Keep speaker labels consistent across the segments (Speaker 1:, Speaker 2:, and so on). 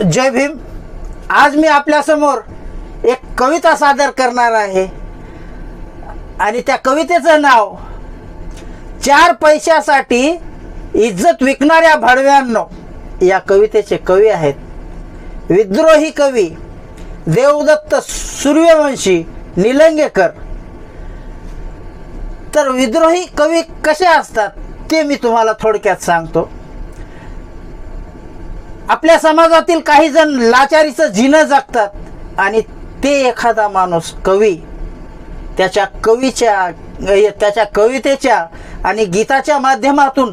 Speaker 1: जय भीम. आज मी आपल्यासमोर एक कविता सादर करणार आहे. आणि त्या कवितेचं नाव चार पैशासाठी इज्जत विकणाऱ्या भाडव्यांनो या कवितेचे कवी आहेत. विद्रोही कवी देवदत्त सूर्यवंशी निलंगेकर. तर विद्रोही कवी कसे असतात ते मी तुम्हाला थोडक्यात सांगतो. आपल्या समाजातील काही जण लाचारीचं जिनं जगतात आणि ते एखादा माणूस कवी त्याच्या कवीच्या त्याच्या कवितेच्या आणि गीताच्या माध्यमातून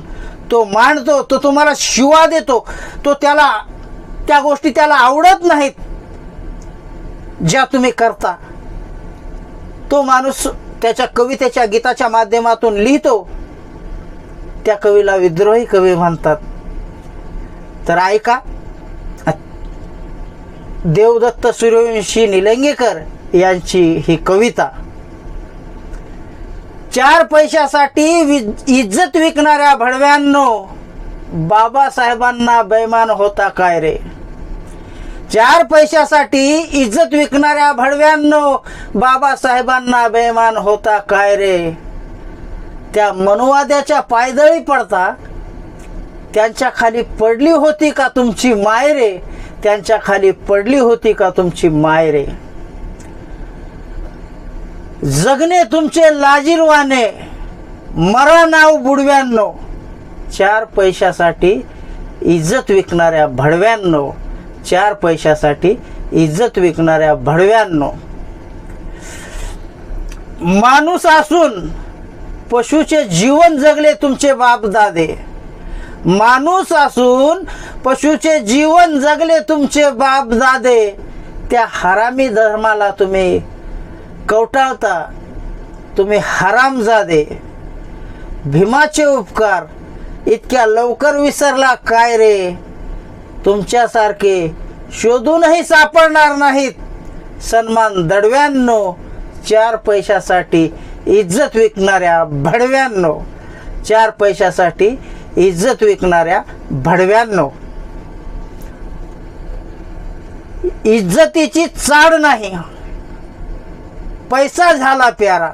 Speaker 1: तो मांडतो तो तुम्हाला शिवा देतो तो त्याला त्या गोष्टी त्याला आवडत नाहीत ज्या तुम्ही करता. तो माणूस त्याच्या कवितेच्या गीताच्या माध्यमातून लिहितो. त्या कवीला विद्रोही कवी म्हणतात. तर ऐका. देवदत्त सूर्यवंशी निलंगेकर यांची ही कविता. चार पैशासाठी इज्जत विकणाऱ्या भडव्यांनो बाबासाहेबांना बैमान होता काय रे? चार पैशासाठी इज्जत विकणाऱ्या भडव्यांनो बाबासाहेबांना बेमान होता काय रे? त्या मनुवाद्याच्या पायदळी पडता त्यांच्या खाली पडली होती का तुमची माय रे त्यांच्या खाली पडली होती का तुमची माय रे जगणे तुमचे लाजीरवाने मरा नाव बुडव्यांनो. चार पैशासाठी इज्जत विकणाऱ्या भडव्यांनो. चार पैशासाठी इज्जत विकणाऱ्या भडव्यांनो. माणूस असून पशुचे जीवन जगले तुमचे बाप दादे. माणूस असून पशुचे जीवन जगले तुमचे बाप दादे त्या हरामी धर्माला तुम्ही कवटाळता. तुम्ही हरामजादे भीमाचे उपकार इतक्या लवकर विसरला काय रे? तुमच्यासारखे शोधूनही सापडणार नाहीत. सन्मान दडव्यांनो चार पैशासाठी इज्जत विकणाऱ्या भडव्यांनो चार पैशासाठी इज्जत विकणाऱ्या भडव्यांनो इज्जतीची चाड नाही. पैसा झाला प्यारा.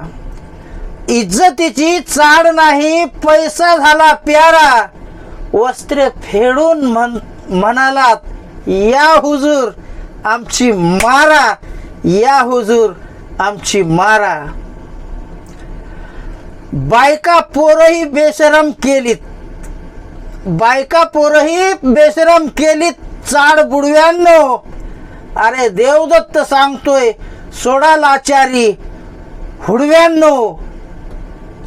Speaker 1: इज्जतीची चाड नाही पैसा झाला प्यारा. वस्त्रे फेडून म्हण म्हणालात या हुजूर आमची मारा. या हुजूर आमची मारा. बायका पोरही बेशरम केलीत. बायका पोरही बेशरम केलीत चाड बुडव्यांनो. अरे देवदत्त सांगतोय सोडा लाचारी हुडव्यांनो.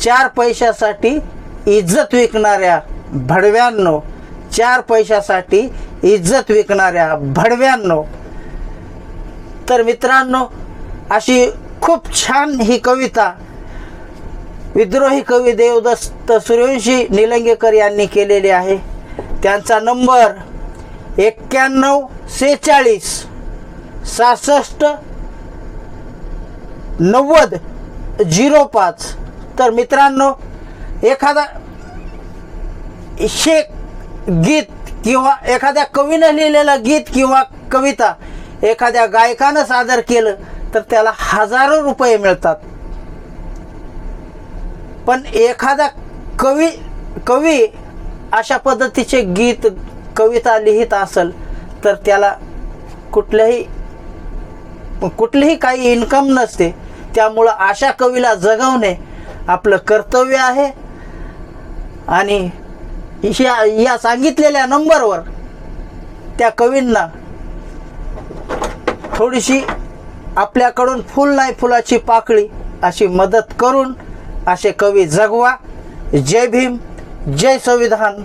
Speaker 1: चार पैशासाठी इज्जत विकणाऱ्या भडव्यांनो. चार पैशासाठी इज्जत विकणाऱ्या भडव्यांनो. तर मित्रांनो अशी खूप छान ही कविता विद्रोही कवी देवदत्त सूर्यवंशी निलंगेकर यांनी केलेली आहे. त्यांचा नंबर एक्क्याण्णव सेहेचाळीस सहासष्ट नव्वद झिरो पाच. तर मित्रांनो एखादा शेक गीत किंवा एखाद्या कवीनं लिहिलेलं गीत किंवा कविता एखाद्या गायकानं सादर केलं तर त्याला हजारो रुपये मिळतात. पण एखादा कवी कवी अशा पद्धतीचे गीत कविता लिहित असेल तर त्याला कुठल्याही कुठलीही काही इन्कम नसते. त्यामुळं अशा कवीला जगवणे आपलं कर्तव्य आहे. आणि या या सांगितलेल्या नंबरवर त्या कवींना थोडीशी आपल्याकडून फुल नाही फुलाची पाकळी अशी मदत करून असे कवी जगवा. जय भीम जय संविधान.